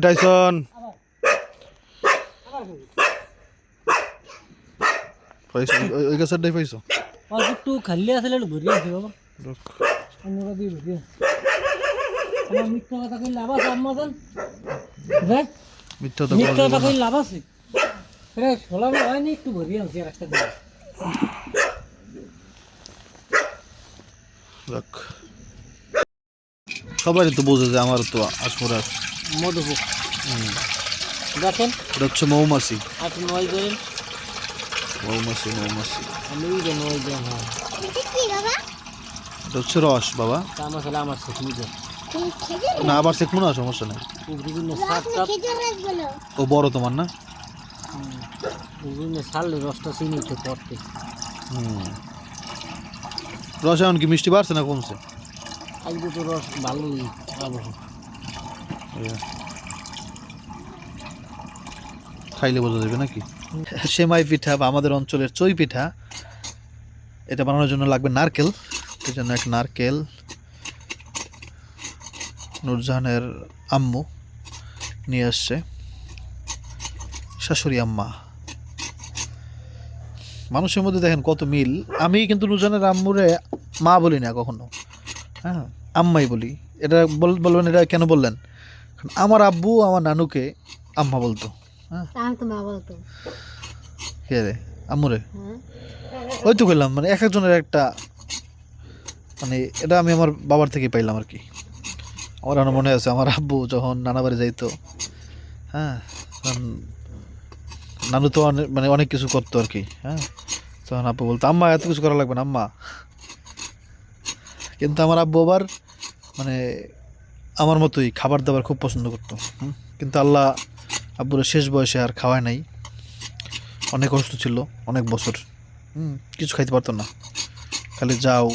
Tyson পাইছো ওই- ওই গাছেরটাই পাইছো। একটু খালি আসলে ঘুরে আসি বাবা? অন্যরা দিয়ে ঘুরে আমার মিথ্যা কথা কই লাভ আছে মিথ্যা কথা কই লাভ আছে। রে সোলাম হয়নি একটু আর দিন সবাই তো বোঝে যে আমার তো আসমরা আছে মধুপুর। দেখেন। এটা হচ্ছে মৌমাছি। আট নয় করেন মৌমাছি মৌমাছি। আমি যে নয় দেন হ্যাঁ। এটা হচ্ছে রস বাবা। আমার ছেলে আমার শেষ নিজে না আবার সেকমো না সমস্যা নেই। বিভিন্ন ও বড় তোমার না? বিভিন্ন রসটা চিনি হুম। রস এমন কি মিষ্টি বাড়ছে না কমছে? আজকে তো রস ভালোই আবহাওয়া খাইলে বোঝা যাবে নাকি? সেমাই পিঠা বা আমাদের অঞ্চলের চই পিঠা এটা বানানোর জন্য লাগবে নারকেল। এই জন্য এক নারকেল নুরজাহানের আম্মু নিয়ে আসছে। শাশুড়ি আম্মা। মানুষের মধ্যে দেখেন কত মিল। আমি কিন্তু নুরজাহানের আম্মুরে মা বলি না কখনো। হ্যাঁ? আম্মাই বলি। এটা বল- বলবেন এটা কেন বললেন? আমার আব্বু আমার নানুকে আম্মা বলতো। হ্যাঁ? কে রে? আম্মুরে? হ্যাঁ। ওই তো করলাম মানে এক একজনের একটা মানে এটা আমি আমার বাবার থেকে পাইলাম আর কি। আমার এখনও মনে আছে আমার আব্বু যখন নানা বাড়ি যাইতো হ্যাঁ নানু তো অনেক মানে অনেক কিছু করতো আর কি হ্যাঁ। তখন আব্বু বলতো আম্মা এত কিছু করা লাগবে না আম্মা। কিন্তু আমার আব্বু আবার মানে আমার মতোই খাবার দাবার খুব পছন্দ করতো। কিন্তু আল্লাহ আব্বুর শেষ বয়সে আর খাওয়ায় নাই। অনেক অসুস্থ ছিল, অনেক বছর কিছু খাইতে পারতো না। খালি যাও,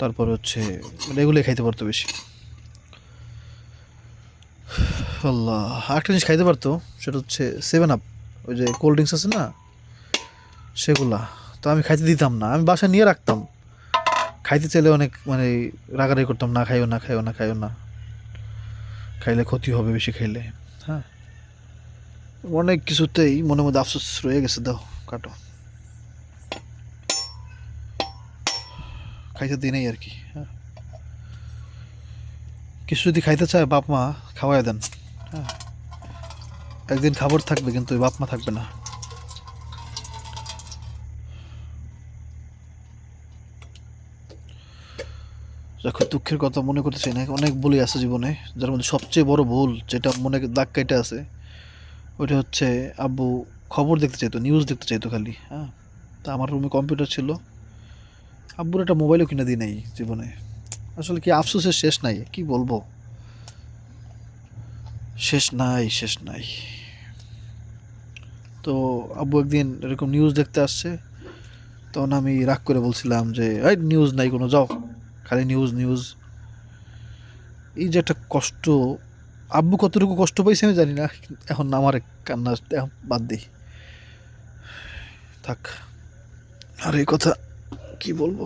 তারপর হচ্ছে এগুলোই খাইতে পারতো বেশি। আল্লাহ, আরেকটা জিনিস খাইতে পারতো, সেটা হচ্ছে সেভেন আপ ওই যে কোল্ড ড্রিঙ্কস আছে না, সেগুলা। তো আমি খাইতে দিতাম না, আমি বাসায় নিয়ে রাখতাম। খাইতে চাইলে অনেক মানে রাগারাগি করতাম, না খাইও না খাইও না খাইও না। খাইলে ক্ষতি হবে বেশি খাইলে হ্যাঁ। অনেক কিছুতেই মনে মধ্যে আফসোস রয়ে গেছে, দাও, কাটো। খাইতে দিই নেই আর কি হ্যাঁ। কিছু যদি খাইতে চায়, বাপ মা খাওয়াই দেন হ্যাঁ। একদিন খাবার থাকবে কিন্তু বাপ মা থাকবে না। দুঃখের কথা মনে করতে চাই না। অনেক ভুলই আছে জীবনে, যার মধ্যে সবচেয়ে বড় ভুল যেটা মনে দাগ কাইটা আছে, ওইটা হচ্ছে আব্বু খবর দেখতে চাইতো নিউজ দেখতে চাইতো খালি হ্যাঁ? তা আমার রুমে কম্পিউটার ছিল। আব্বুর একটা মোবাইলও কিনে দিই নাই জীবনে। আসলে কি আফসোসের শেষ নাই, কি বলব? শেষ নাই শেষ নাই। তো আব্বু একদিন এরকম নিউজ দেখতে আসছে, তখন আমি রাগ করে বলছিলাম যে, এই নিউজ নাই কোনো, যাও। খালি নিউজ নিউজ এই যে একটা কষ্ট, আব্বু কতটুকু কষ্ট পাইছে আমি জানি না, এখন আমার কান্না বাদ দিই। থাক, আর এই কথা কি বলব?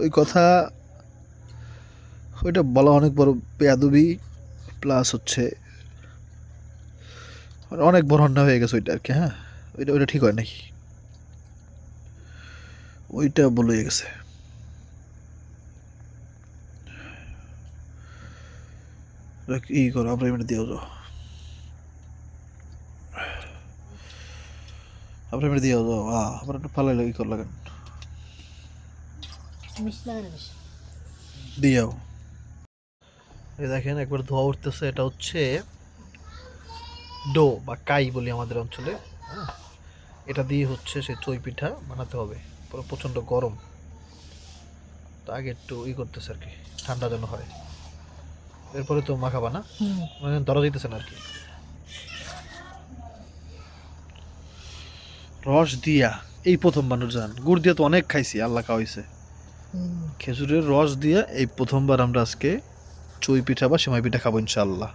ওই কথা, ওইটা বলা অনেক বড় বেয়াদবি প্লাস হচ্ছে অনেক বড় অন্যায় হয়ে গেছে ওইটা আর কি হ্যাঁ? ওইটা ওইটা ঠিক হয় নাই ওইটা বলে গেছে। ই করো আমরা এমনি দিয়েও যাও আপনার এমনি দিয়েও যাও হ্যাঁ আপনার একটু ফালাই ই কর লাগেন। দিয়াও এই দেখেন একবার ধোয়া উঠতেছে এটা হচ্ছে ডো বা কাই বলি আমাদের অঞ্চলে হ্যাঁ? এটা দিয়ে হচ্ছে সেই চই পিঠা বানাতে হবে। প্রচণ্ড গরম। তো আগে একটু ই করতেছে আর কি ঠান্ডা যেন হয়। এরপরে তো মাখাবা না? মানে ধরা যাইতেছে না আর কি। রস দিয়া এই প্রথম মানুষ জান। গুড় দিয়া তো অনেক খাইছি আল্লাহ খাওয়াইছে। খেজুরের রস দিয়ে এই প্রথমবার আমরা আজকে চই পিঠা বা সেমাই পিঠা খাব ইনশাল্লাহ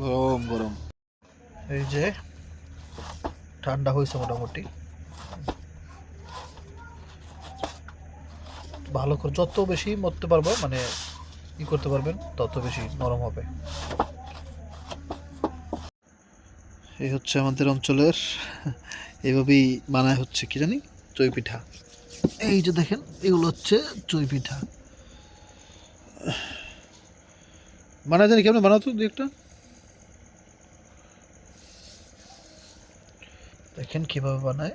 ও গরম গরম এই যে ঠান্ডা হয়েছে মোটামুটি। ভালো করে যত বেশি মরতে পারব মানে ই করতে পারবেন, তত বেশি নরম হবে। এই হচ্ছে আমাদের অঞ্চলের এইভাবেই বানায় হচ্ছে কি জানি? চই পিঠা এই যে দেখেন, এগুলো হচ্ছে চই পিঠা বানায় জানি, কেমন বানাতো দু একটা? দেখেন কীভাবে বানায়।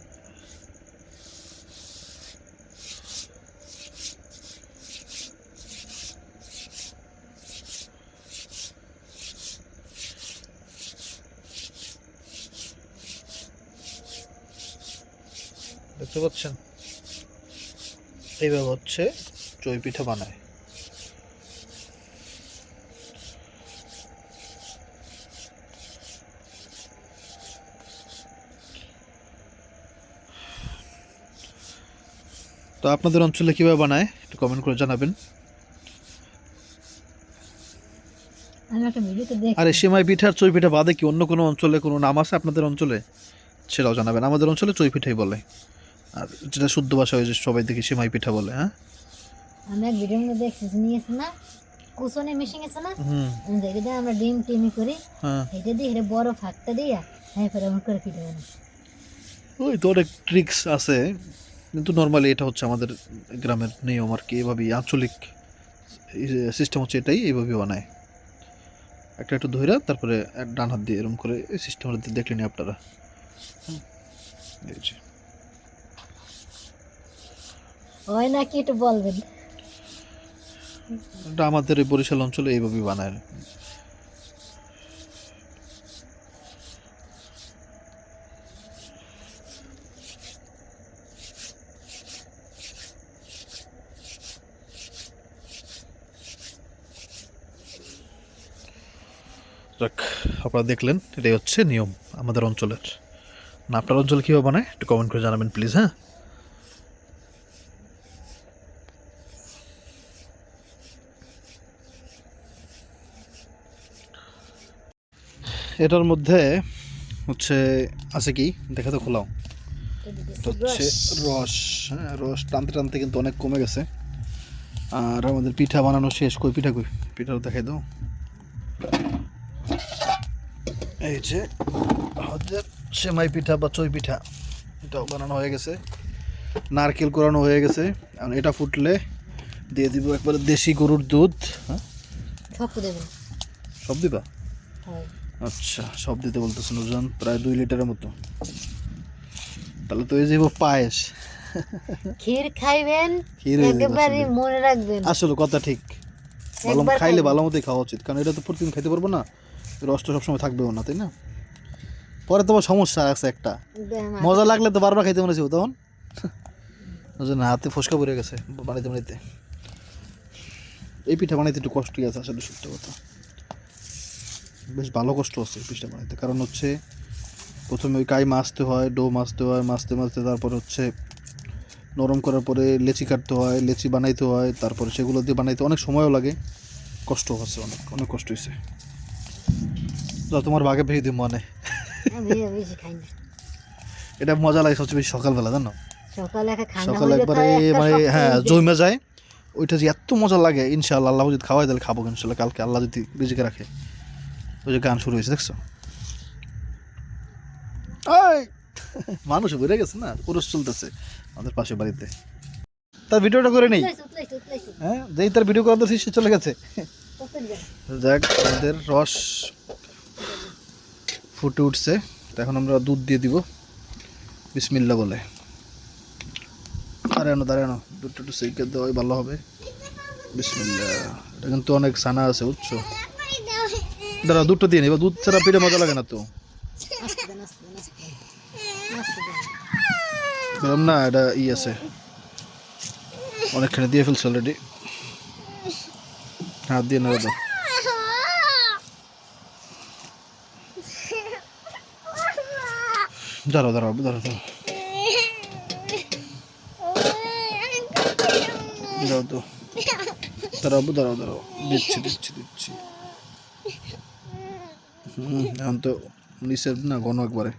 দেখতে পাচ্ছেন? এইভাবে হচ্ছে চই পিঠা বানায়। তো আপনাদের অঞ্চলে কীভাবে বানায় একটু কমেন্ট করে জানাবেন। আর এই সেমাই পিঠার চই পিঠা বাদে কি অন্য কোনো অঞ্চলে কোনো নাম আছে আপনাদের অঞ্চলে? সেটাও জানাবেন। আমাদের অঞ্চলে চই পিঠাই বলে। আর যেটা শুদ্ধ ভাষা হয়েছে সবাই দেখি সেমাই পিঠা বলে হ্যাঁ? আমি এক ভিডিওর মধ্যে দেখছি নিয়েছে না? কুসনে মেশিন আছে না? জায়গা আমরা ডিম টিমি করি হ্যাঁ। এটা দিয়ে এটা বড় ফাঁকটা দিয়া হ্যাঁ ফের এমন করে পিঠে বানাই। ওই তো অনেক ট্রিক্স আছে। কিন্তু নর্মালি এটা হচ্ছে আমাদের গ্রামের নিয়ম আর কি এভাবেই আঞ্চলিক সিস্টেম হচ্ছে এটাই এইভাবেই বানায়। একটা একটু ধইরা তারপরে ডান হাত দিয়ে এরকম করে এই সিস্টেম দেখলেনি আপনারা। হয় নাকি একটু বলবেন? এটা আমাদের এই বরিশাল অঞ্চলে এইভাবেই বানায় যাক আপনারা দেখলেন, এটাই হচ্ছে নিয়ম আমাদের অঞ্চলের। না, আপনার অঞ্চলে কীভাবে বানায় একটু কমেন্ট করে জানাবেন প্লিজ হ্যাঁ? এটার মধ্যে হচ্ছে, আছে কি? দেখে তো খোলাও। হচ্ছে রস হ্যাঁ রস টানতে টানতে কিন্তু অনেক কমে গেছে। আর আমাদের পিঠা বানানো শেষ। কই পিঠা কই? পিঠাও দেখাই দাও। এই যে হচ্ছে সেমাই পিঠা বা চই পিঠা এটাও বানানো হয়ে গেছে। নারকেল কোরানো হয়ে গেছে। আর এটা ফুটলে দিয়ে দিব একবারে দেশি গরুর দুধ হ্যাঁ? সব দিবা। আচ্ছা সব দিতে বলতেছে নুরজান প্রায় দুই লিটারের মতো। তাহলে তো এই যে পায়েস। ক্ষীর খাইবেন একেবারে আসলে। মনে রাখবেন। আসলে কথা ঠিক। ভালো খাইলে ভালো মতোই খাওয়া উচিত কারণ এটা তো প্রতিদিন খাইতে পারব না। রস তো সবসময় থাকবেও না তাই না? পরে তোমার সমস্যা আছে একটা। মজা লাগলে তো বারবার খাইতে মনে ছিল তখন। জন্য হাতে ফসকা পড়ে গেছে বানাইতে বানাইতে এই পিঠা বানাইতে একটু কষ্টই আছে আসলে সত্য কথা। বেশ ভালো কষ্ট আছে পিঠা বানাইতে। কারণ হচ্ছে প্রথমে ওই কাই মাছতে হয় ডো মাছতে হয় মাছতে মাছতে তারপর হচ্ছে নরম করার পরে লেচি কাটতে হয় লেচি বানাইতে হয় তারপরে সেগুলো দিয়ে বানাইতে অনেক সময়ও লাগে। কষ্ট হচ্ছে অনেক অনেক কষ্ট হয়েছে তোমার বাগে ভেঙে দিই মনে। বেশি এটা মজা লাগে সবচেয়ে বেশি সকালবেলা জানো? সকালে একবারে মানে হ্যাঁ। জমে যায়। ওইটা যে এত মজা লাগে ইনশাআল্লাহ আল্লাহ যদি খাওয়াই তাহলে খাব ইনশাল্লাহ কালকে আল্লাহ যদি রিজিকে রাখে। ওই যে গান শুরু হয়েছে দেখছ? মানুষ বেড়ে গেছে না পুরুষ চলতেছে আমাদের পাশে বাড়িতে। তার ভিডিওটা করে নেই। হ্যাঁ যেই তার ভিডিও করাতে সে চলে গেছে। যাক আমাদের রস ফুটে উঠছে। তো এখন আমরা দুধ দিয়ে দিব। বিসমিল্লা বলে। দাঁড়ানো দাঁড়ানো। দুধটা একটু সেইকে দেওয়াই ভালো হবে। বিসমিল্লা এটা কিন্তু অনেক সানা আছে, বুঝছ? দাঁড়া দুধটা দিয়ে নিবা দুধ ছাড়া পিঠে মজা লাগে না তো। বললাম, না, এটা ই আছে। অনেকখানে দিয়ে ফেলছে অলরেডি হাত দিয়ে নেড়ে দাও দাঁড়াও দাঁড়াও দাঁড়াও দাঁড়াও। দাঁড়াও তো। দাঁড়াও দাঁড়াও দাঁড়াও। দিচ্ছি দিচ্ছি দিচ্ছি। হুম এখন তো নিচের না ঘন একবারে।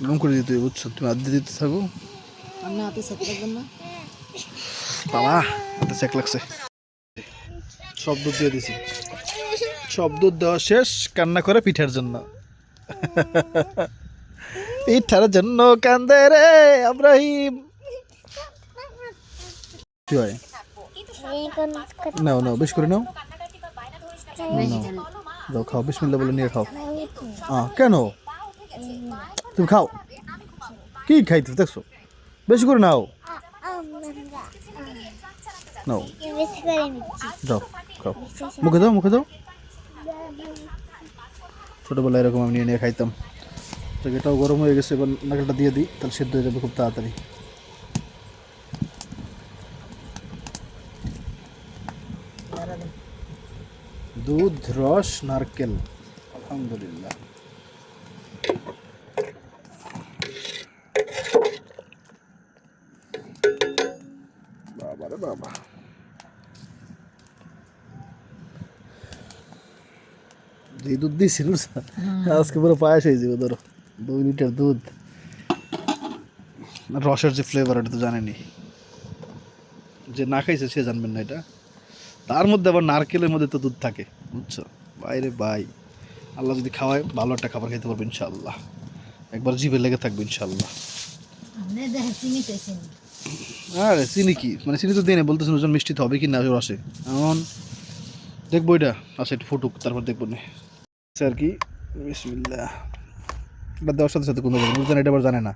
এরকম করে দিতে বুঝছ? তুমি আদি দিতে থাকো। আমি হাতে সেট করবেন না। বাবা হাতে চেক লাগছে। সব দুধ দিয়ে দিছি। সব দুধ দেওয়া শেষ, কান্না করে পিঠার জন্য। পিঠার জন্য কান্দে রে আব্রাহিম। কি হয়? নাও নাও, বেশ করে নাও। দাও খাও বিসমিল্লা বলে নিয়ে খাও। আহ, কেন? তুমি খাও। কি খাইতে দেখছ? বেশি করে নাও। নাও। যাও, খাও। মুখে দাও মুখে দাও। ছোটোবেলায় এরকম আমি নিয়ে নিয়ে খাইতাম। তো এটাও গরম হয়ে গেছে, এবার নারকেলটা দিয়ে দিই, তাহলে সেদ্ধ হয়ে যাবে খুব তাড়াতাড়ি। দুধ, রস, নারকেল, আলহামদুলিল্লাহ। বাবা রে বাবা। যে দুধ দিয়েছিল আজকে পুরো পায়েস হয়ে যাবে ধরো। দুই লিটার দুধ। রসের যে ফ্লেভার এটা তো জানেনি যে না খাইছে সে জানবেন না এটা। তার মধ্যে আবার নারকেলের মধ্যে তো দুধ থাকে বুঝছ? বাইরে বাই আল্লাহ যদি খাওয়ায় ভালো একটা খাবার খেতে পারবে ইনশাল্লাহ একবার জিভে লেগে থাকবে ইনশাল্লাহ আরে চিনি কি? মানে চিনি তো দিয়ে নেই বলতেছেন ওজন মিষ্টি তো হবে কি না রসে। এমন দেখব এটা। আচ্ছা একটু ফুটুক তারপর দেখব নে। আর কি বিসমিল্লাহ এটা দেওয়ার সাথে সাথে কোনো বুঝতেন এটা আবার জানে না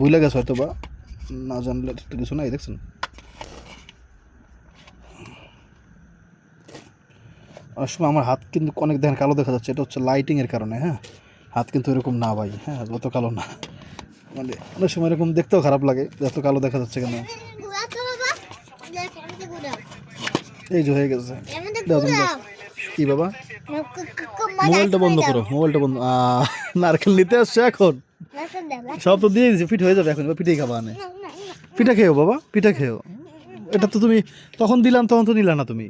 বুঝলে গেছে হয়তো বা না জানলে তো কিছু নাই দেখছেন অনেক সময় আমার হাত কিন্তু অনেক দেখেন কালো দেখা যাচ্ছে এটা হচ্ছে লাইটিংয়ের কারণে হ্যাঁ হাত কিন্তু এরকম না ভাই হ্যাঁ যত কালো না মানে অনেক সময় এরকম দেখতেও খারাপ লাগে যত কালো দেখা যাচ্ছে কেন এই যে হয়ে গেছে। কি বাবা মোবাইলটা বন্ধ করো মোবাইলটা বন্ধ নারকেল নিতে আসছে এখন সব তো দিয়ে দিয়েছি ফিট হয়ে যাবে এখন পিঠেই খাবা আনে পিঠা খেয়েও বাবা পিঠা খেয়েও এটা তো তুমি তখন দিলাম তখন তো নিলা না তুমি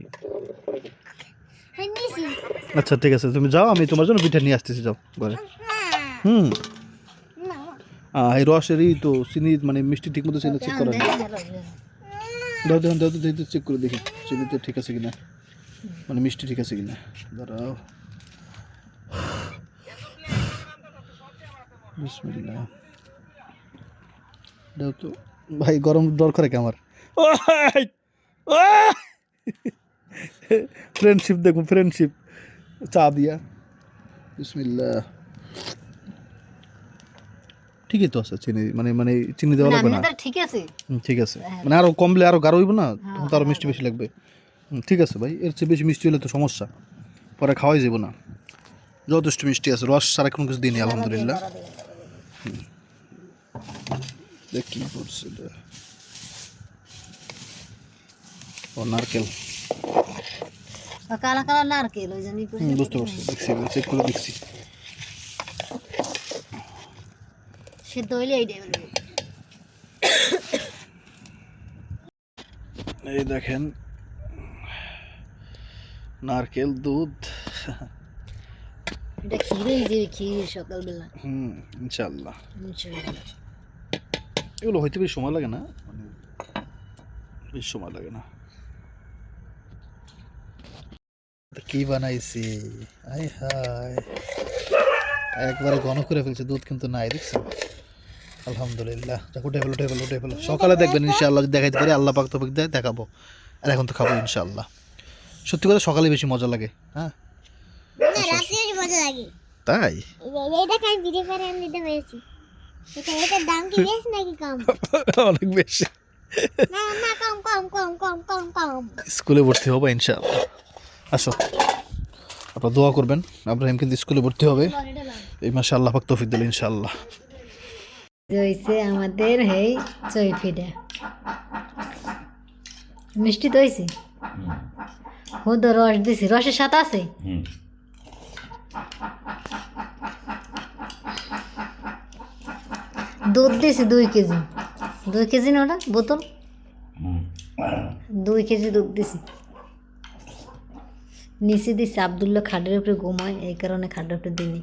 আচ্ছা ঠিক আছে তুমি যাও আমি তোমার জন্য পিঠা নিয়ে আসতেছি যাও ঘরে হুম এই রসেরই তো চিনি মানে মিষ্টি ঠিক মতো চিনি চেক করা নেই। দাও দেখুন দাও দেখতে চেক করে দেখি চিনিতে ঠিক আছে কিনা মানে মিষ্টি ঠিক আছে কিনা? দাঁড়াও। তো। ভাই গরম ডর করে কে আমার? ফ্রেন্ডশিপ দেখুন ফ্রেন্ডশিপ চা দিয়া। বিসমিল্লাহ। ঠিকই তো আছে চিনি মানে মানে চিনি দেওয়া লাগবে না। ঠিক আছে। ঠিক আছে। মানে আরও কমলে আরও গাঢ় হইব না তখন তো আরও মিষ্টি বেশি লাগবে। হুম, ঠিক আছে ভাই এর চেয়ে বেশি মিষ্টি হলে তো সমস্যা। পরে খাওয়াই যাব না। যথেষ্ট মিষ্টি আছে রস সারা কোনো কিছু দিইনি আলহামদুলিল্লাহ। হুম। দেখ কি করছে ও নারকেল। কালা কালা নারকেল ওই বুঝতে পারছি দেখছি চেক করে দেখছি। সেদ্ধ হইলে এইটাই এই দেখেন নারকেল দুধ। এটা ক্ষীরেই যে ক্ষীর সকালবেলা। হুম ইনশাল্লাহ ইনশাআল্লাহ। এগুলো হইতে বেশি সময় লাগে না? মানে বেশি সময় লাগে না। কি বানাইছি? আই হাই একবারে ঘন করে ফেলছে দুধ কিন্তু নাই দেখছেন? আলহামদুলিল্লাহ। উঠে ফেলো উঠে ফেলো উঠে ফেলো। সকালে দেখবেন ইনশাআল্লাহ। যদি দেখাইতে পারি আল্লাহ পাক তৌফিক দেয় দেখাবো। আর এখন তো খাব ইনশাআল্লাহ। সত্যি কথা সকালে বেশি মজা লাগে হ্যাঁ? মজা লাগে। তাই? কাল আমি দিতে পেরেছি এটা এটার দাম কি বেশি নাকি কম? অনেক বেশি। না না কম কম কম কম কম কম। স্কুলে ভর্তি হব ইনশাআল্লাহ। আসো। আপনারা দোয়া করবেন আব্রাহিম কিন্তু স্কুলে ভর্তি হবে। এই মাসে আল্লাহ পাক তৌফিক দিল ইনশাআল্লাহ। হয়েছে আমাদের হেই চৈফিটা। মিষ্টি তো হয়েছে? হুদ রস দিছি। রসের সাথে আছে? দুধ দিছি দুই কেজি। দুই কেজি না ওটা? বোতল? দুই কেজি দুধ দিছি। নিচে দিচ্ছে আবদুল্লাহ খাটের উপরে ঘুমায় এই কারণে খাটের উপরে দিইনি।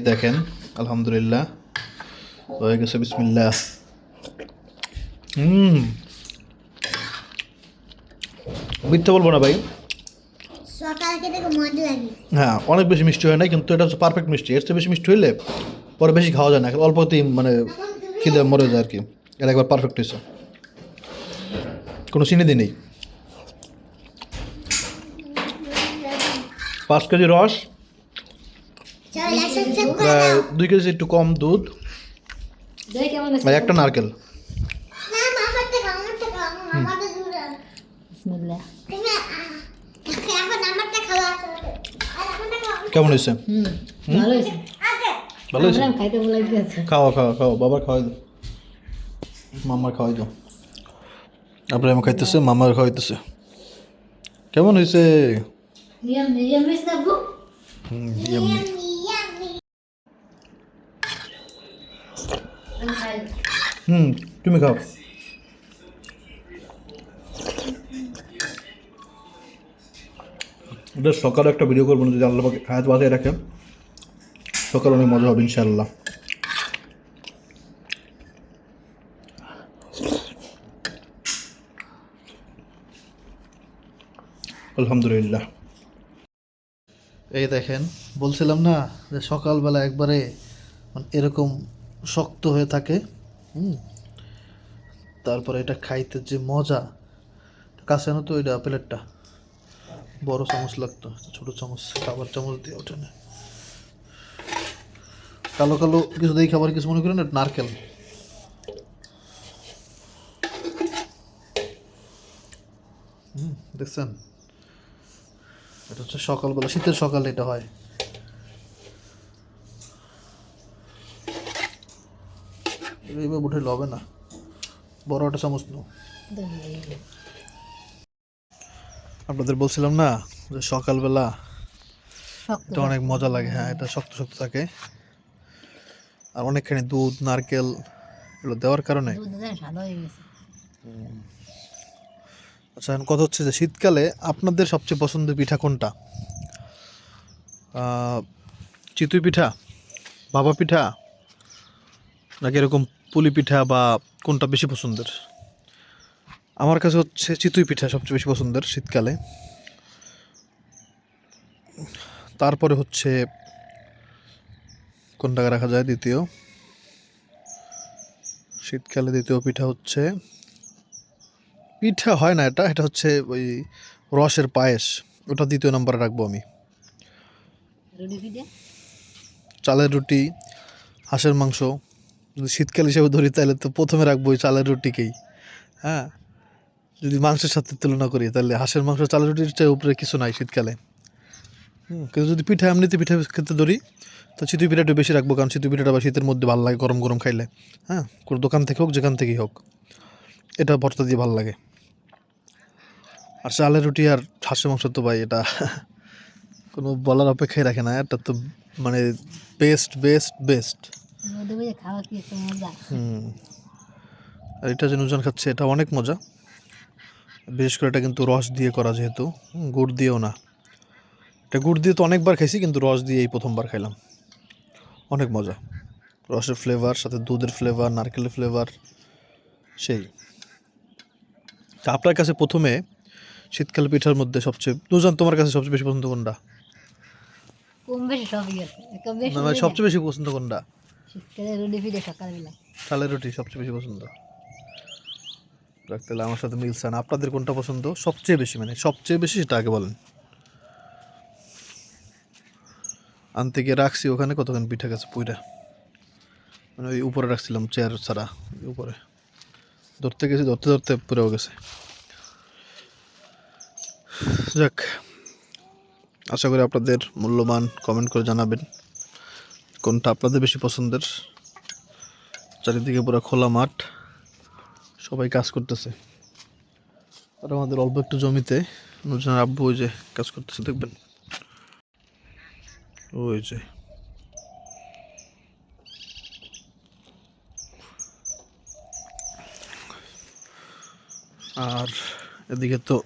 এই দেখেন আলহামদুলিল্লাহ। হয়ে গেছে বিসমিল্লাহ। হুম। মিথ্যা বলব না ভাই। হ্যাঁ অনেক বেশি মিষ্টি হয় না কিন্তু এটা হচ্ছে পারফেক্ট মিষ্টি। এর চেয়ে বেশি মিষ্টি হইলে পরে বেশি খাওয়া যায় না অল্পতেই মানে খিদে মরে যায় আর কি। এটা একবার পারফেক্ট হয়েছে। কোনো চিনি দিই নেই। পাঁচ কেজি রস প্রায় দুই কেজি একটু কম দুধ। দেখি আর একটা নারকেল। কেমন হয়েছে? ভালো হয়েছে। আগে ভালো হয়েছে? আমরা খাইতে বলে দিয়েছে খাওয়া খাওয়া খাওয়া বাবার খাওয়াই দাও মামার খাওয়াই দাও তারপরে আমি খাইতেছে মামার খাওয়াইতেছে। কেমন হয়েছে? yummy। হুম তুমি খাও এটা সকালে একটা ভিডিও করব যদি আল্লাহ হায়াত বাজায় রাখে সকালে অনেক মজা হবে ইনশাআল্লাহ। আলহামদুলিল্লাহ। এই দেখেন বলছিলাম না যে সকালবেলা একবারে মানে এরকম শক্ত হয়ে থাকে, হুম? তারপরে এটা খাইতে যে মজা কাছে আনো তো ওইটা প্লেটটা। বড় চামচ লাগতো, ছোট চামচ, খাবার চামচ দিয়ে ওঠে না। কালো কালো কিছু দেখি খাবার কিছু মনে করেন নারকেল। দেখছেন? এটা হচ্ছে সকালবেলা, শীতের সকালে এটা হয়। এইভাবে উঠে লবে না। বড় একটা চামচ নো আপনাদের বলছিলাম না যে সকালবেলা এটা অনেক মজা লাগে হ্যাঁ এটা শক্ত শক্ত থাকে। আর অনেকখানি দুধ নারকেল এগুলো দেওয়ার কারণে। আচ্ছা এখন কথা হচ্ছে যে শীতকালে আপনাদের সবচেয়ে পছন্দের পিঠা কোনটা? আহ, চিতই পিঠা বাবা পিঠা নাকি এরকম পুলি পিঠা বা কোনটা বেশি পছন্দের? আমার কাছে হচ্ছে চিতই পিঠা সবচেয়ে বেশি পছন্দের শীতকালে। তারপরে হচ্ছে কোনটাকে রাখা যায় দ্বিতীয়? শীতকালে দ্বিতীয় পিঠা হচ্ছে পিঠা হয় না এটা এটা হচ্ছে ওই রসের পায়েস ওটা দ্বিতীয় নম্বরে রাখব আমি। চালের রুটি হাঁসের মাংস শীতকাল হিসেবে ধরি, তাহলে তো প্রথমে রাখব ওই চালের রুটিকেই। হ্যাঁ? যদি মাংসের সাথে তুলনা করি, তাহলে হাঁসের মাংস চালের রুটির চেয়ে উপরে কিছু নাই শীতকালে। কিন্তু যদি পিঠা, এমনিতে পিঠা খেতে ধরি, তো চিতই পিঠাটা বেশি রাখব, কারণ চিতই পিঠাটা বা শীতের মধ্যে ভালো লাগে, গরম গরম খাইলে। হ্যাঁ? কোনো দোকান থেকে হোক, যেখান থেকেই হোক। এটা ভর্তা দিয়ে ভালো লাগে। আর চালের রুটি আর হাঁসের মাংস তো ভাই এটা কোনো বলার অপেক্ষাই রাখে না, এটা তো মানে বেস্ট বেস্ট বেস্ট খাওয়া কি একটা মজা? হুম। আর এটা যে নুজন খাচ্ছে এটা অনেক মজা। বিশেষ করে এটা কিন্তু রস দিয়ে করা যেহেতু। গুড় দিয়েও না। এটা গুড় দিয়ে তো অনেকবার খাইছি কিন্তু রস দিয়ে এই প্রথমবার খাইলাম। অনেক মজা। রসের ফ্লেভার সাথে দুধের ফ্লেভার নারকেলের ফ্লেভার সেই। তা আপনার কাছে প্রথমে শীতকাল পিঠার মধ্যে সবচেয়ে নুজন তোমার কাছে সবচেয়ে বেশি পছন্দ কোনটা? মানে সবচেয়ে বেশি পছন্দ কোনটা? শীতকালে রুটি পিঠে সকালবেলা চালের রুটি সবচেয়ে বেশি পছন্দ। তাহলে আমার সাথে মিলছে না। আপনাদের কোনটা পছন্দ? সবচেয়ে বেশি মানে সবচেয়ে বেশি সেটা আগে বলেন। আনতে গিয়ে রাখছি ওখানে কতক্ষণ পিঠা গেছে পুইরা। মানে ওই উপরে রাখছিলাম চেয়ার ছাড়া উপরে। ধরতে গেছি, ধরতে ধরতে পুরেও গেছে। যাক, আশা করি আপনাদের মূল্যবান কমেন্ট করে জানাবেন। কোনটা আপনাদের বেশি পছন্দের? চারিদিকে পুরো খোলা মাঠ, সবাই কাজ করতেছে। আর আমাদের অল্প একটু জমিতে নুরজান আব্বু ওই যে কাজ করতেছে, দেখবেন। ওই যে। আর এদিকে তো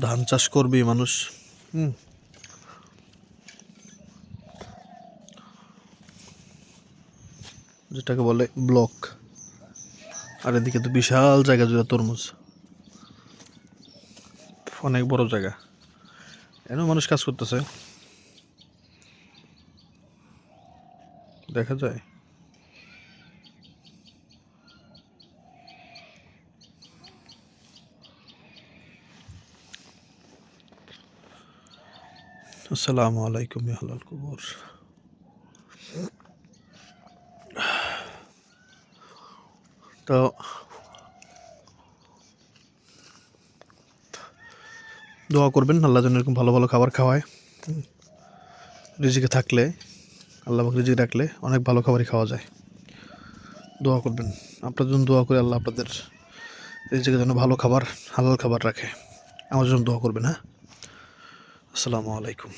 ধান চাষ করবেই মানুষ। হুম। যেটাকে বলে ব্লক। আর এদিকে তো বিশাল জায়গা জুড়ে তরমুজ। অনেক বড় জায়গা। এনে মানুষ কাজ করতেছে। দেখা যায়। আসসালামু আলাইকুম, ইয়া হালাল কুবুর। তো দোয়া করবেন, আল্লাহ যেন এরকম ভালো ভালো খাবার খাওয়ায়। রিজিকে থাকলে, আল্লাহ রিজিক রাখলে অনেক ভালো খাবারই খাওয়া যায়। দোয়া করবেন, আপনার জন্য দোয়া করে আল্লাহ আপনাদের রিজিকে যেন ভালো খাবার, হালাল খাবার রাখে। আমার জন্য দোয়া করবেন হ্যাঁ? আসসালামু আলাইকুম।